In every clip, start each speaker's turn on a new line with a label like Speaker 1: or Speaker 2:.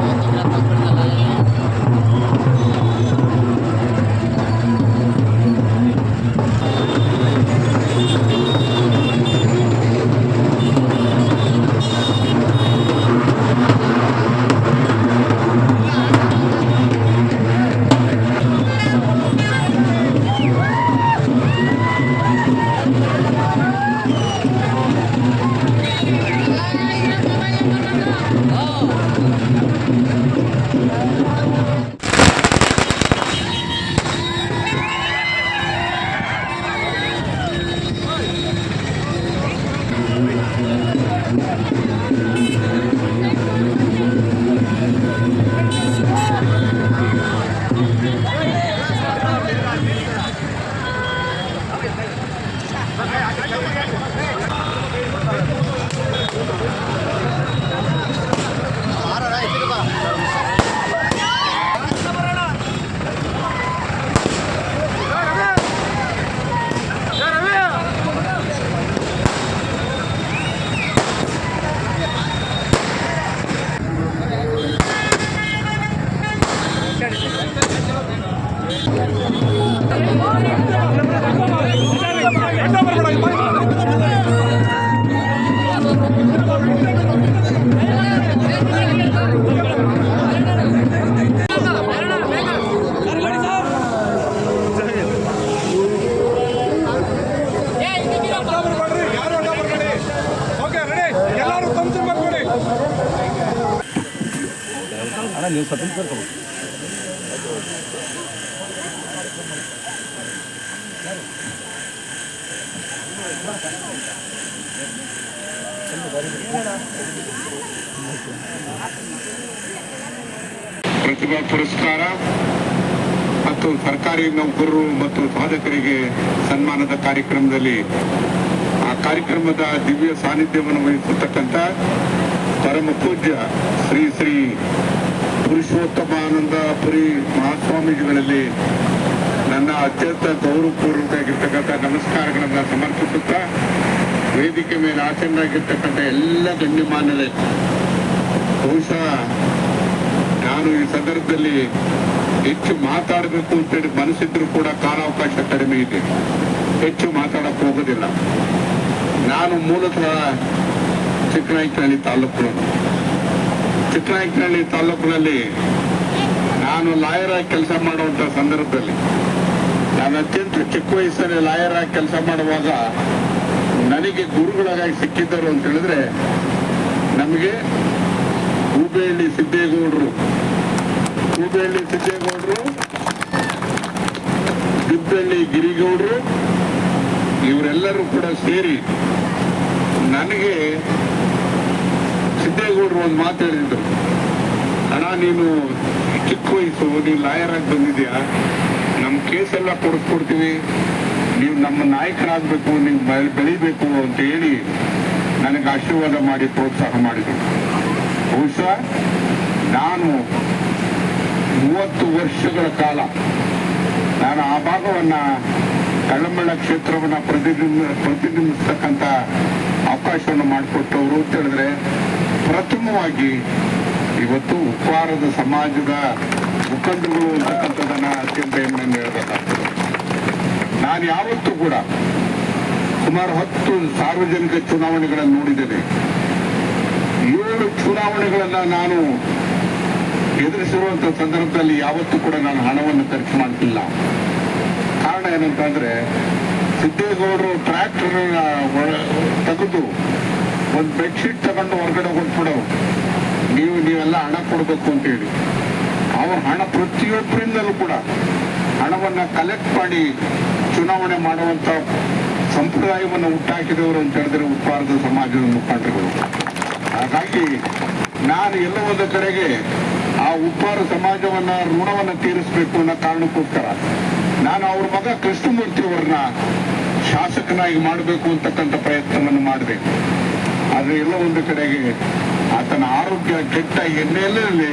Speaker 1: ಯಾರು
Speaker 2: ಪ್ರತಿಭಾ ಪುರಸ್ಕಾರ ಮತ್ತು ಸರ್ಕಾರಿ ನೌಕರರು ಮತ್ತು ಸಾಧಕರಿಗೆ ಸನ್ಮಾನದ ಕಾರ್ಯಕ್ರಮದಲ್ಲಿ ಆ ಕಾರ್ಯಕ್ರಮದ ದಿವ್ಯ ಸಾನ್ನಿಧ್ಯವನ್ನು ವಹಿಸತಕ್ಕಂಥ ಪರಮ ಪೂಜ್ಯ ಶ್ರೀ ಶ್ರೀ ಪುರುಷೋತ್ತಮಾನಂದ ಪುರಿ ಮಹಾಸ್ವಾಮೀಜಿಗಳಲ್ಲಿ ನನ್ನ ಅತ್ಯಂತ ಗೌರವಪೂರ್ವಕವಾಗಿರ್ತಕ್ಕಂಥ ನಮಸ್ಕಾರಗಳನ್ನು ಸಮರ್ಪಿಸುತ್ತಾ ವೇದಿಕೆ ಮೇಲೆ ಆಚರಣೆಯಾಗಿರ್ತಕ್ಕಂಥ ಎಲ್ಲ ಗಣ್ಯಮಾನ್ಯರೇ, ಬಹುಶಃ ನಾನು ಈ ಸಂದರ್ಭದಲ್ಲಿ ಹೆಚ್ಚು ಮಾತಾಡಬೇಕು ಅಂತೇಳಿ ಮನಸ್ಸಿದ್ರು ಕೂಡ ಕಾಲಾವಕಾಶ ಕಡಿಮೆ ಇದೆ. ಹೆಚ್ಚು ಮಾತಾಡಕ್ಕೆ ಹೋಗೋದಿಲ್ಲ. ನಾನು ಮೂಲತಃ ಚಿಕ್ಕನಾಯಕನಹಳ್ಳಿ ತಾಲೂಕಿನವನು. ಚಿಕ್ಕನಾಯಕನಹಳ್ಳಿ ತಾಲೂಕಿನಲ್ಲಿ ನಾನು ಲಾಯರ್ ಆಗಿ ಕೆಲಸ ಮಾಡುವಂತ ಸಂದರ್ಭದಲ್ಲಿ ನಾನು ಅತ್ಯಂತ ಚಿಕ್ಕ ವಯಸ್ಸಲ್ಲಿ ಲಾಯರ್ ಆಗಿ ಕೆಲಸ ಮಾಡುವಾಗ ನನಗೆ ಗುರುಗಳಾಗಿ ಸಿಕ್ಕಿದ್ದರು ಅಂತ ಹೇಳಿದ್ರೆ ನಮಗೆ ಹೂಬೇಳಿ ಸಿದ್ದೇಗೌಡರು. ಹೂಬೇಳಿ ಸಿದ್ದೇಗೌಡರು, ದಿಬ್ಬಹಳ್ಳಿ ಗಿರಿಗೌಡರು, ಇವರೆಲ್ಲರೂ ಕೂಡ ಸೇರಿ ನನಗೆ ಸಿದ್ದೇಗೌಡರು ಒಂದು ಮಾತಾಡಿದ್ರು ಅಣ್ಣ, ನೀನು ಚಿಕ್ಕ ವಯಸ್ಸು, ನೀನು ಲಾಯರ್ ಆಗಿ ಬಂದಿದ್ಯಾ? ನಮ್ಮ ಕೇಸೆಲ್ಲ ಕೊಡಿಸ್ಕೊಡ್ತೀವಿ. ನೀವು ನಮ್ಮ ನಾಯಕರಾಗಬೇಕು, ನೀವು ಬೆಳಿಬೇಕು ಅಂತ ಹೇಳಿ ನನಗೆ ಆಶೀರ್ವಾದ ಮಾಡಿ ಪ್ರೋತ್ಸಾಹ ಮಾಡಿದರು. ಬಹುಶಃ ನಾನು ಮೂವತ್ತು ವರ್ಷಗಳ ಕಾಲ ನಾನು ಆ ಭಾಗವನ್ನ ಕಳ್ಳಂಬಳ್ಳ ಕ್ಷೇತ್ರವನ್ನ ಪ್ರತಿನಿಧಿ ಪ್ರತಿನಿಧಿಸ್ತಕ್ಕಂಥ ಅವಕಾಶವನ್ನು ಮಾಡಿಕೊಟ್ಟವರು ಅಂತ ಹೇಳಿದ್ರೆ ಪ್ರಥಮವಾಗಿ ಇವತ್ತು ಉಪಹಾರದ ಸಮಾಜದ ಮುಖಂಡರುಗಳು ಅಂತಕ್ಕಂಥದ್ದನ್ನ ಅತ್ಯಂತ ಹೆಮ್ಮೆಯಿಂದ ಹೇಳ್ಬೇಕಾಗ್ತದೆ. ನಾನು ಯಾವತ್ತೂ ಕೂಡ ಸುಮಾರು ಹತ್ತು ಸಾರ್ವಜನಿಕ ಚುನಾವಣೆಗಳನ್ನು ನೋಡಿದ್ದೇನೆ. ಏಳು ಚುನಾವಣೆಗಳನ್ನ ನಾನು ಎದುರಿಸಿರುವಂತ ಸಂದರ್ಭದಲ್ಲಿ ಯಾವತ್ತೂ ಕೂಡ ನಾನು ಹಣವನ್ನು ಖರ್ಚು ಮಾಡ್ತಿಲ್ಲ. ಕಾರಣ ಏನಂತಂದ್ರೆ ಸಿದ್ದೇಗೌಡರು ಟ್ರ್ಯಾಕ್ಟರ್ ತೆಗೆದು ಒಂದು ಬೆಡ್ಶೀಟ್ ತಗೊಂಡು ಹೊರಗಡೆ ಕೊಟ್ಬಿಡು ನೀವು, ನೀವೆಲ್ಲ ಹಣ ಕೊಡಬೇಕು ಅಂತ ಹೇಳಿ ಅವ್ರ ಹಣ ಪ್ರತಿಯೊಬ್ಬರಿಂದಲೂ ಕೂಡ ಹಣವನ್ನು ಕಲೆಕ್ಟ್ ಮಾಡಿ ಚುನಾವಣೆ ಮಾಡುವಂತ ಸಂಪ್ರದಾಯವನ್ನು ಹುಟ್ಟಾಕಿದವರು ಅಂತ ಹೇಳಿದ್ರೆ ಉತ್ಪಾದ ಸಮಾಜದ ಮುಖಂಡರುಗಳು ಹಾಗಾಗಿ ನಾನು ಎಲ್ಲ ಕಡೆಗೆ ಆ ಉಪ್ಪಾರ ಸಮಾಜವನ್ನ ಋಣವನ್ನ ತೀರಿಸಬೇಕು ಅನ್ನೋ ಕಾರಣಕ್ಕೋಸ್ಕರ ನಾನು ಅವ್ರ ಮಗ ಕೃಷ್ಣಮೂರ್ತಿ ಅವ್ರನ್ನ ಶಾಸಕನಾಗಿ ಮಾಡಬೇಕು ಅಂತಕ್ಕಂಥ ಪ್ರಯತ್ನವನ್ನು ಮಾಡಬೇಕು ಆದ್ರೆ ಎಲ್ಲೋ ಒಂದು ಕಡೆಗೆ ಆತನ ಆರೋಗ್ಯ ಕೆಟ್ಟ ಹಿನ್ನೆಲೆಯಲ್ಲಿ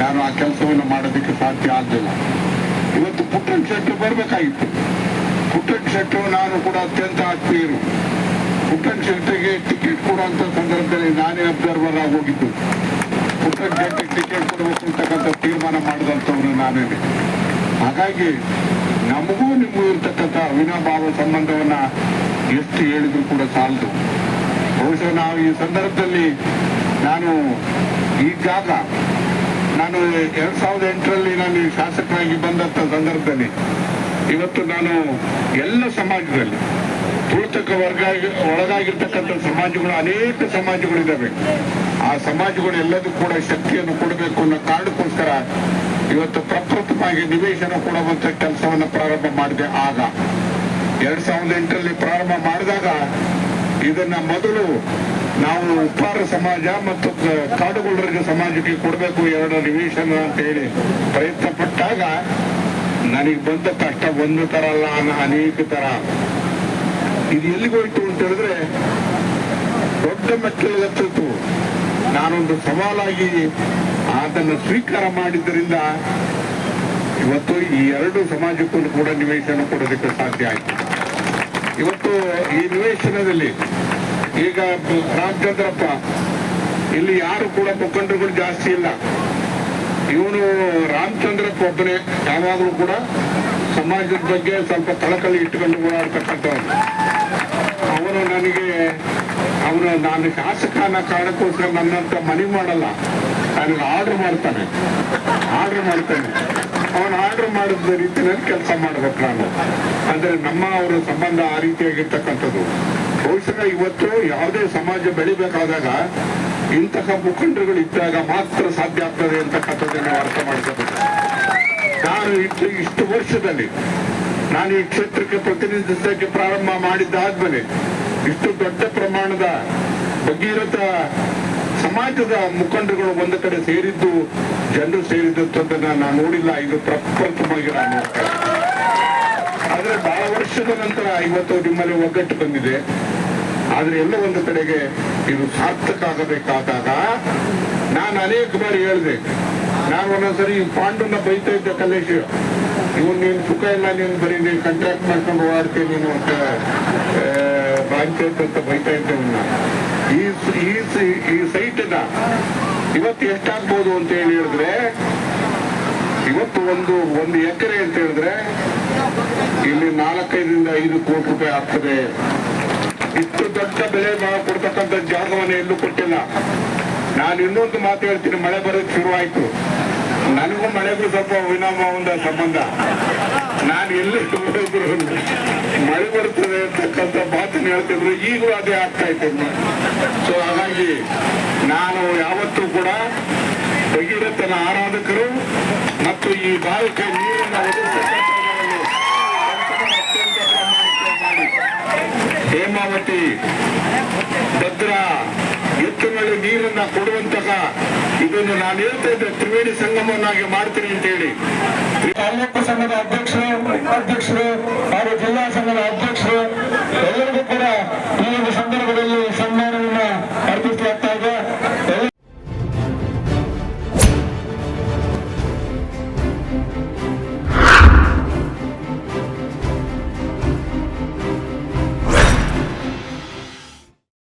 Speaker 2: ನಾನು ಆ ಕೆಲಸವನ್ನು ಮಾಡೋದಕ್ಕೆ ಸಾಧ್ಯ ಆಗಲಿಲ್ಲ. ಇವತ್ತು ಪುಟ್ಟನ್ ಶೆಟ್ಟಿ ಬರಬೇಕಾಗಿತ್ತು. ಪುಟ್ಟನ್ ಶೆಟ್ಟು ನಾನು ಕೂಡ ಅತ್ಯಂತ ಆತ್ಮೀಯರು. ಪುಟ್ಟನ್ ಶೆಟ್ಟಿಗೆ ಟಿಕೆಟ್ ಕೊಡುವಂತ ಸಂದರ್ಭದಲ್ಲಿ ನಾನೇ ಅಬ್ಸರ್ವರ್ ಆಗಿ ಹೋಗಿದ್ದು ಪುಟ್ಟನ್ ಶೆಟ್ಟಿಗೆ ಟಿಕೆಟ್ ತೀರ್ಮಾನ ಮಾಡಿದಂಥವ್ರು ನಾನೇನೆ ಹಾಗಾಗಿ ನಮಗೂ ನಿಮಗೂ ಇರ್ತಕ್ಕಂಥ ಅವಿನಾಭಾವ ಸಂಬಂಧವನ್ನ ಎಷ್ಟು ಹೇಳಿದ್ರು ಕೂಡ ಸಾಲದು. ಬಹುಶಃ ನಾವು ಈ ಸಂದರ್ಭದಲ್ಲಿ ನಾನು ಈ ಜಾಗ, ನಾನು ಎರಡ್ ಸಾವಿರದ ಎಂಟರಲ್ಲಿ ನಾನು ಶಾಸಕರಾಗಿ ಬಂದಂತ ಸಂದರ್ಭದಲ್ಲಿ, ಇವತ್ತು ನಾನು ಎಲ್ಲ ಸಮಾಜದಲ್ಲಿ ತುಳಿತಕ್ಕೆ ವರ್ಗ ಒಳಗಾಗಿರ್ತಕ್ಕಂಥ ಸಮಾಜಗಳು, ಅನೇಕ ಸಮಾಜಗಳಿದ್ದಾವೆ. ಆ ಸಮಾಜಗಳು ಎಲ್ಲದೂ ಕೂಡ ಶಕ್ತಿಯನ್ನು ಕೊಡಬೇಕು ಅನ್ನೋ ಕಾರಣಕ್ಕೋಸ್ಕರ ಇವತ್ತು ಪ್ರಪ್ರಥಮವಾಗಿ ನಿವೇಶನ ಕೊಡುವಂತ ಕೆಲಸವನ್ನು ಪ್ರಾರಂಭ ಮಾಡಿದೆ. ಆಗ ಎರಡ್ ಸಾವಿರದ ಎಂಟರಲ್ಲಿ ಪ್ರಾರಂಭ ಮಾಡಿದಾಗ ಇದನ್ನ ಮೊದಲು ನಾವು ಉಪ್ಪಾರ ಸಮಾಜ ಮತ್ತು ಕ- ಕಾಡುಗೊಳ್ಳರಿಗೆ ಸಮಾಜಕ್ಕೆ ಕೊಡಬೇಕು ಎರಡು ನಿವೇಶನ ಅಂತ ಹೇಳಿ ಪ್ರಯತ್ನ ಪಟ್ಟಾಗ ನನಗೆ ಬಂದ ಕಷ್ಟ ಒಂದು ತರ ಅಲ್ಲ, ಅನ- ಅನೇಕ ತರ. ಇದು ಎಲ್ಲಿಗೋಯ್ತು ಅಂತ ಹೇಳಿದ್ರೆ ದೊಡ್ಡ ಮೆಟ್ಟಲು ಹತ್ತಿತ್ತು. ನಾನೊಂದು ಸವಾಲಾಗಿ ಅದನ್ನು ಸ್ವೀಕಾರ ಮಾಡಿದ್ದರಿಂದ ಇವತ್ತು ಈ ಎರಡು ಸಮಾಜಕ್ಕೂ ಕೂಡ ನಿವೇಶನ ಕೊಡೋದಕ್ಕೆ ಸಾಧ್ಯ ಆಯ್ತು. ಇವತ್ತು ಈ ನಿವೇಶನದಲ್ಲಿ ಈಗ ರಾಮಚಂದ್ರಪ್ಪ ಇಲ್ಲಿ ಯಾರು ಕೂಡ ಮುಖಂಡರುಗಳು ಜಾಸ್ತಿ ಇಲ್ಲ. ಇವನು ರಾಮಚಂದ್ರಪ್ಪ ಒಬ್ಬನೇ. ಯಾವಾಗಲೂ ಕೂಡ ಸಮಾಜದ ಬಗ್ಗೆ ಸ್ವಲ್ಪ ಕಳಕಳಿ ಇಟ್ಟುಕೊಂಡು ಓಡಾಡ್ತಕ್ಕಂಥವ್ರು ಅವನು ನನಗೆ, ಅವನು ನಾನು ಶಾಸಕ ಅನ್ನೋ ಕಾರಣಕ್ಕೋಸ್ಕರ ನನ್ನಂತ ಮನೆ ಮಾಡಲ್ಲ. ನನಗೆ ಆರ್ಡರ್ ಮಾಡ್ತಾನೆ. ಆರ್ಡರ್ ಮಾಡ್ತಾನೆ. ಅವನು ಆರ್ಡರ್ ಮಾಡಿದ ರೀತಿಯಲ್ಲಿ ಕೆಲಸ ಮಾಡ್ಬೇಕು ನಾನು. ಅಂದ್ರೆ ನಮ್ಮ ಅವರ ಸಂಬಂಧ ಆ ರೀತಿಯಾಗಿರ್ತಕ್ಕಂಥದ್ದು. ಬಹುಶಃ ಇವತ್ತು ಯಾವುದೇ ಸಮಾಜ ಬೆಳಿಬೇಕಾದಾಗ ಇಂತಹ ಮುಖಂಡರುಗಳು ಇದ್ದಾಗ ಮಾತ್ರ ಸಾಧ್ಯ ಆಗ್ತದೆ ಅಂತಕ್ಕಂಥದ್ದನ್ನು ಅರ್ಥ ಮಾಡ್ಕೋಬೇಕು ನಾನು ಇಷ್ಟು ಇಷ್ಟು ವರ್ಷದಲ್ಲಿ ನಾನು ಈ ಕ್ಷೇತ್ರಕ್ಕೆ ಪ್ರತಿನಿಧಿಸಕ್ಕೆ ಪ್ರಾರಂಭ ಮಾಡಿದ್ದಾದ್ಮೇಲೆ ಇಷ್ಟು ದೊಡ್ಡ ಪ್ರಮಾಣದ ಭಗೀರಥ ಸಮಾಜದ ಮುಖಂಡರುಗಳು ಒಂದು ಕಡೆ ಸೇರಿದ್ದು, ಜನರು ಸೇರಿದಂತದನ್ನ ನಾನು ನೋಡಿಲ್ಲ ಇದು ಪ್ರಪ್ರಥಮವಾಗಿ ನಾನು. ಆದ್ರೆ ಬಹಳ ವರ್ಷದ ನಂತರ ಇವತ್ತು ನಿಮ್ಮಲ್ಲಿ ಒಗ್ಗಟ್ಟು ಬಂದಿದೆ ಆದ್ರೆ ಎಲ್ಲ ಒಂದು ಕಡೆಗೆ ಇದು ಸಾರ್ಥಕ ಆಗಬೇಕಾದಾಗ ನಾನು ಅನೇಕ ಬಾರಿ ಹೇಳಿದೆ ನಾನು ಒಂದೊಂದ್ಸರಿ ಪಾಂಡುನ ಬೈತಾ ಇದ್ದೆ ಕಲೇಶ್ ಇವ್ ನೀನ್ ಸುಖ ಇಲ್ಲ, ನೀನ್ ಬರೀ ನೀನ್ ಕಾಂಟ್ರಾಕ್ಟ್ ಮಾಡ್ಕೊಂಡು ಓಡಾಡ್ತೀನಿ ನೀನು ಅಂತ ಅಂತ ಬೈತಾ ಇದ್ದೆ. ಈ ಸೈಟ್ ಈ ಸ- ಈ ಸೈಟ್ ಇವತ್ತು ಎಷ್ಟಾಗ್ಬೋದು ಅಂತ ಹೇಳಿ ಹೇಳಿದ್ರೆ, ಇವತ್ತು ಒಂದು ಒಂದು ಎಕರೆ ಅಂತ ಹೇಳಿದ್ರೆ ಇಲ್ಲಿ ನಾಲ್ಕೈದರಿಂದ ಐದು ಕೋಟಿ ರೂಪಾಯಿ ಆಗ್ತದೆ. ಇಷ್ಟು ದೊಡ್ಡ ಬೆಲೆ ಕೊಡ್ತಕ್ಕಂಥ ಜಾಗವನ್ನು ಎಲ್ಲೂ ಕೊಟ್ಟಿಲ್ಲ. ನಾನು ಇನ್ನೊಂದು ಮಾತು ಹೇಳ್ತೀನಿ, ಮಳೆ ಬರೋದು ಶುರುವಾಯಿತು. ನನಗೂ ಮಳೆಗೂ ಸ್ವಲ್ಪ ವಿನಾಮ ಒಂದ ಸಂಬಂಧ. ನಾನು ಎಲ್ಲಿ ಮಳೆ ಮಾತನ್ನು ಹೇಳ್ತಿದ್ರು, ಈಗಲೂ ಅದೇ ಆಗ್ತಾ ಇತ್ತು ಸೊ ಹಾಗಾಗಿ ನಾನು ಯಾವತ್ತೂ ಕೂಡ ಭಗೀರಥನ ಆರಾಧಕರು ಮತ್ತು ಈ ಬಾಲಕ ನೀರನ್ನು ಹೇಮಾವತಿ, ಭದ್ರಾ ಎತ್ತಿನಲ್ಲಿ ನೀರನ್ನ ಕೊಡುವಂತಹ ಇದನ್ನು ನಾನು ಹೇಳ್ತಾ ಇದ್ದೆ, ತ್ರಿವೇಣಿ ಸಂಗಮವನ್ನಾಗಿ ಮಾಡ್ತೀನಿ ಅಂತ ಹೇಳಿ.
Speaker 1: ತಾಲೂಕು ಸಂಘದ ಅಧ್ಯಕ್ಷರು ಅಧ್ಯಕ್ಷರು ಹಾಗೂ ಜಿಲ್ಲಾ ಸಂಘದ ಅಧ್ಯಕ್ಷರು ఎవరికి కూడా